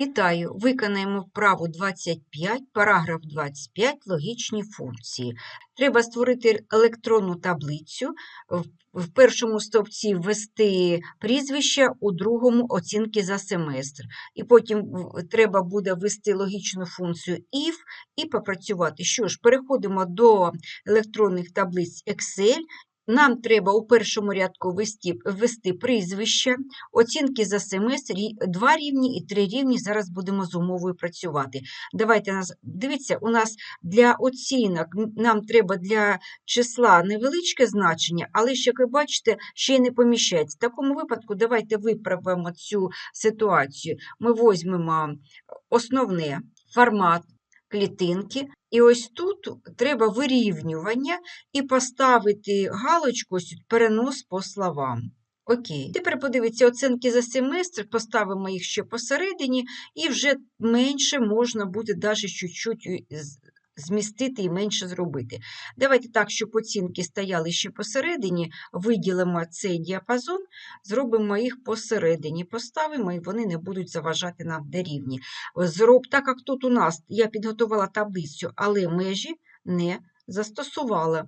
Вітаю! Виконаємо вправу 25, параграф 25, логічні функції. Треба створити електронну таблицю, в- першому стовпці ввести прізвище, у другому оцінки за семестр. І потім треба буде ввести логічну функцію if і попрацювати. Що ж, переходимо до електронних таблиць Excel. Нам треба у першому рядку ввести, ввести прізвище, оцінки за семестр, два рівні і три рівні. Зараз будемо з умовою працювати. Давайте нас дивіться, у нас для оцінок нам треба для числа невеличке значення, але ж, як ви бачите, ще й не поміщається. В такому випадку давайте виправимо цю ситуацію. Ми візьмемо основне формат клітинки. І ось тут треба вирівнювання і поставити галочку ось «Перенос по словам. Окей. Тепер подивіться, оцінки за семестр, поставимо їх ще посередині, і вже менше можна буде навіть чуть-чуть змістити і менше зробити. Давайте так, щоб оцінки стояли ще посередині, виділимо цей діапазон, зробимо їх посередині, поставимо, і вони не будуть заважати нам де рівні. Зроб, так як тут у нас я підготувала таблицю, але межі не застосувала.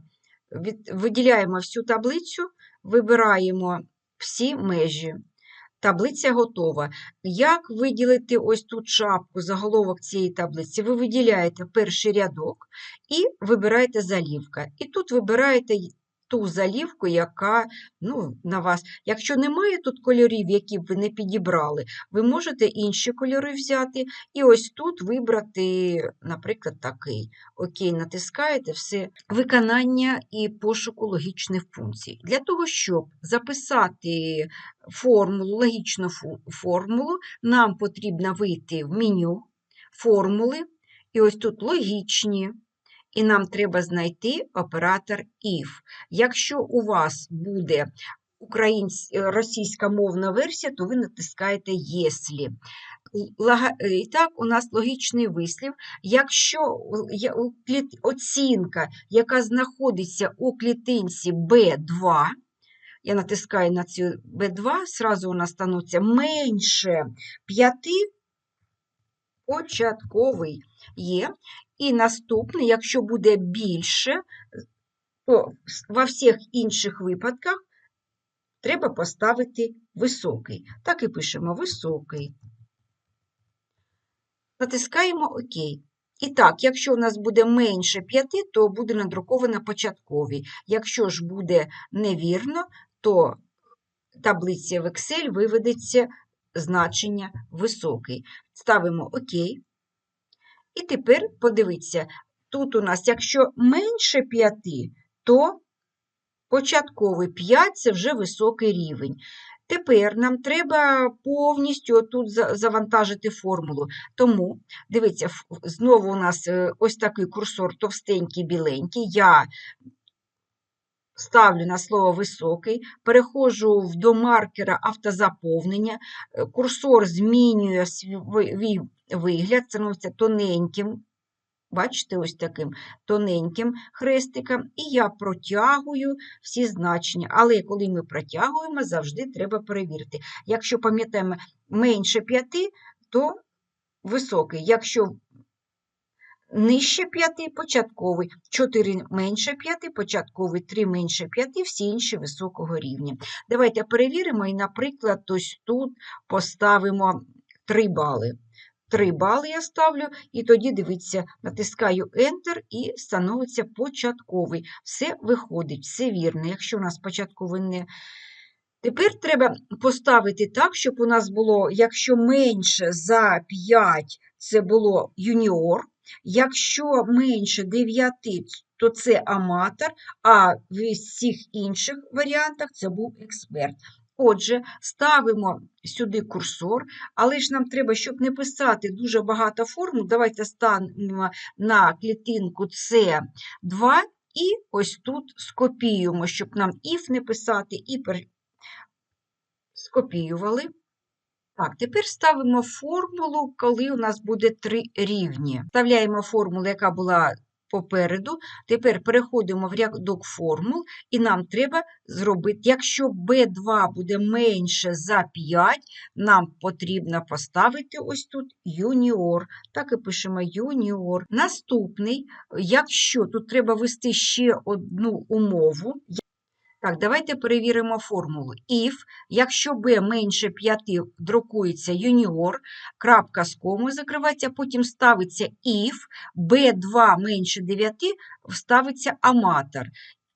Виділяємо всю таблицю, вибираємо всі межі. Таблиця готова. Як виділити ось тут шапку, заголовок цієї таблиці? Ви виділяєте перший рядок і вибираєте залівка. І тут вибираєте ту залівку, яка ну, на вас. Якщо немає тут кольорів, які б ви не підібрали, ви можете інші кольори взяти і ось тут вибрати, наприклад, такий. Окей, натискаєте все виконання і пошуку логічних функцій. Для того, щоб записати формулу, логічну формулу, нам потрібно вийти в меню формули, і ось тут логічні. І нам треба знайти оператор if. Якщо у вас буде е, російськомовна версія, то ви натискаєте «Єслі». Е, І так, у нас логічний вислів. Якщо оцінка, яка знаходиться у клітинці B2, я натискаю на цю B2, зразу у нас становиться менше 5, початковий є. І наступний, якщо буде більше, то во всіх інших випадках треба поставити високий. Так і пишемо високий. Натискаємо ОК. І так, якщо у нас буде менше 5, то буде надруковано початковий. Якщо ж буде невірно, то таблиця в Excel виведеться значення високий. Ставимо ОК. І тепер подивіться, тут у нас, якщо менше 5, то початковий 5 це вже високий рівень. Тепер нам треба повністю тут завантажити формулу. Тому, дивіться, знову у нас е, ось такий курсор товстенький, біленький. Я ставлю на слово високий, переходжу до маркера автозаповнення, е, курсор змінює свій вигляд, становиться тоненьким. Бачите, ось таким тоненьким хрестиком, і я протягую всі значення. Але коли ми протягуємо, завжди треба перевірити. Якщо пам'ятаємо менше 5, то високий. Якщо нижче 5 початковий, 4 менше 5 початковий, 3 менше 5 всі інші високого рівня. Давайте перевіримо і, наприклад, ось тут поставимо 3 бали. 3 бали я ставлю, і тоді, дивіться, натискаю Enter і становиться початковий. Все виходить, все вірно. Якщо у нас початковий не. Тепер треба поставити так, щоб у нас було, якщо менше за 5, це було юніор, якщо менше 9, то це аматор, а в всіх інших варіантах це був експерт. Отже, ставимо сюди курсор, але ж нам треба, щоб не писати дуже багато формул, давайте станемо на клітинку С2 і ось тут скопіюємо, щоб нам if не писати, і скопіювали. Так, тепер ставимо формулу, коли у нас буде три рівні. Вставляємо формулу, яка була попереду. Тепер переходимо в рядок формул, і нам треба зробити, якщо b2 буде менше за 5, нам потрібно поставити ось тут юніор. Так і пишемо юніор. Наступний, якщо тут треба ввести ще одну умову. Так, давайте перевіримо формулу. If, якщо b менше 5, друкується юніор, крапка з комою закривається, потім ставиться if, b2 менше 9, ставиться аматор.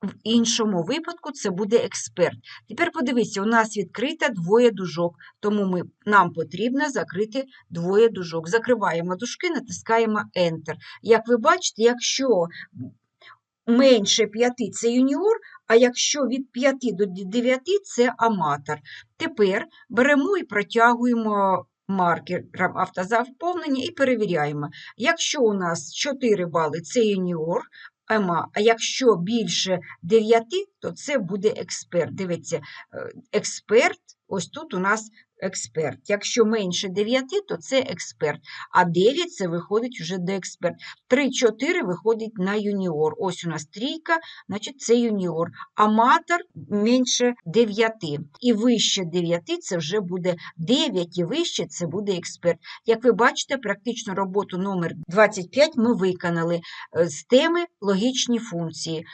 В іншому випадку це буде експерт. Тепер подивіться, у нас відкрито двоє дужок, тому ми, нам потрібно закрити двоє дужок. Закриваємо дужки, натискаємо Enter. Як ви бачите, якщо менше 5 – це юніор, а якщо від 5 до 9 – це аматор. Тепер беремо і протягуємо маркером автозаповнення і перевіряємо. Якщо у нас 4 бали – це юніор, а якщо більше 9, то це буде експерт. Дивіться, е, експерт, ось тут у нас експерт. Якщо менше 9, то це експерт, а 9 – це виходить вже до експерт. 3-4 виходить на юніор. Ось у нас трійка, значить це юніор. Аматор менше 9. І вище 9 – це вже буде 9 і вище – це буде експерт. Як ви бачите, практичну роботу номер 25 ми виконали е, з теми логічні функції.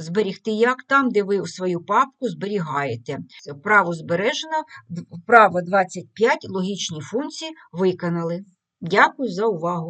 Зберігти як там, де ви свою папку зберігаєте. Право збережено, право вправо 25 логічні функції виконали. Дякую за увагу.